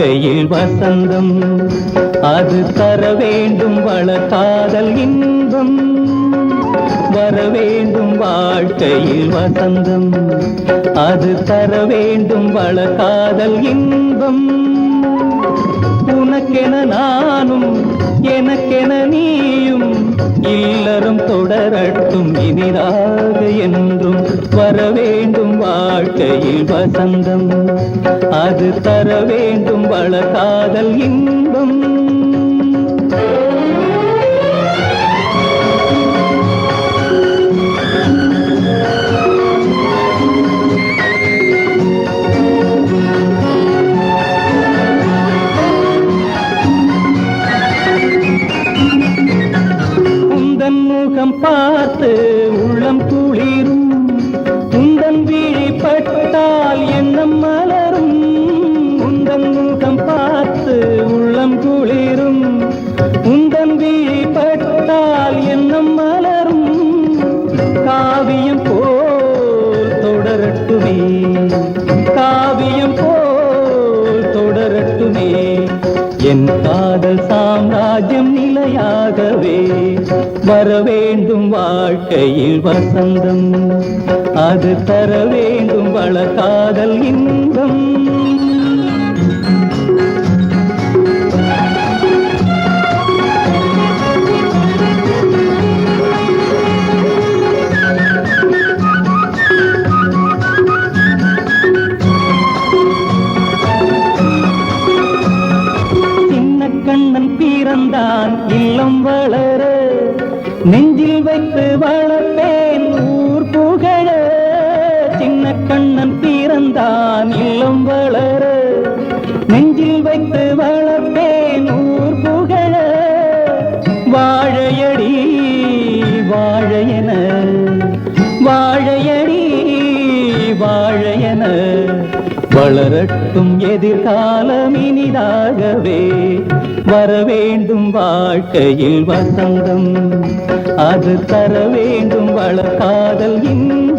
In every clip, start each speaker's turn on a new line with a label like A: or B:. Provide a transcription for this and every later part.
A: வாழ்க்கையில் வசந்தம். அது தர வேண்டும் வளர்காதல் இன்பம். வர வேண்டும் வாழ்க்கையில் வசந்தம். அது தர வேண்டும் வளர்காதல் இன்பம். உனக்கென நானும் எனக்கென நீயும் இல்லறம் தொடரட்டும் இனிதாக என்றும் வர வேண்டும் வாழ்க்கையில் வசந்தம். அது தர வேண்டும் வள காதல் இன்பம். தொடரட்டுமே காவியம் போல் தொடரட்டுமே. என் காதல் சாம்ராஜ்யம் நிலையாகவே. வர வேண்டும் வாழ்க்கையில் வசந்தம். அது தர வேண்டும் வள காதல் இன்பம். கண்ணன் பிறந்தான் இல்லம் வளர நெஞ்சில் வைத்து வளர்ப்பேன் ஊர் புகழ. சின்ன கண்ணன் பிறந்தான் இல்லம் வளர நெஞ்சில் வைத்து வளர்ப்பேன் ஊர் புகழ. வாழையடி வாழையன வாழையடி வாழையன. வளரட்டும் எதிர்காலம் இனிதாகவே. வர வேண்டும் வாழ்க்கையில் வசந்தம். அது தர வேண்டும் வளர்காதல் இன்னும்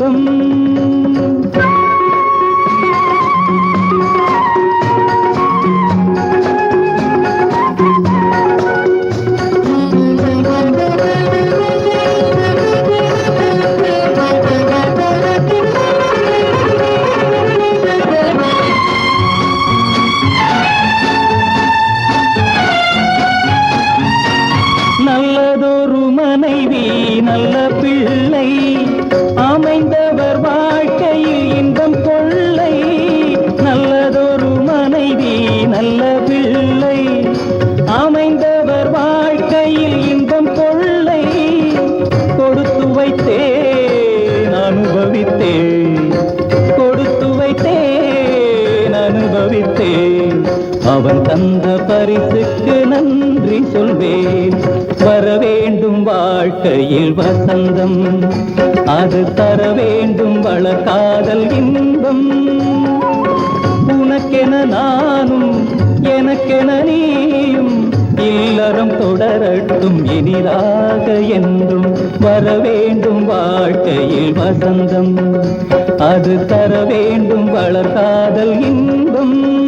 A: அனுபவித்தேன். கொடுத்து வைத்தேன் அனுபவித்தேன். அவன் தந்த பரிசுக்கு நன்றி சொல்வேன். வர வேண்டும் வாழ்க்கையில் வசந்தம். அது தர வேண்டும் வளர்காதல் இன்பம். உனக்கென நானும் எனக்கென நீயும் இல்லறம் தொடரட்டும் இனிதாக என்றும் வர வேண்டும் வாழ்க்கையில் வசந்தம். அது தர வேண்டும் வளர்காதல் இன்பம்.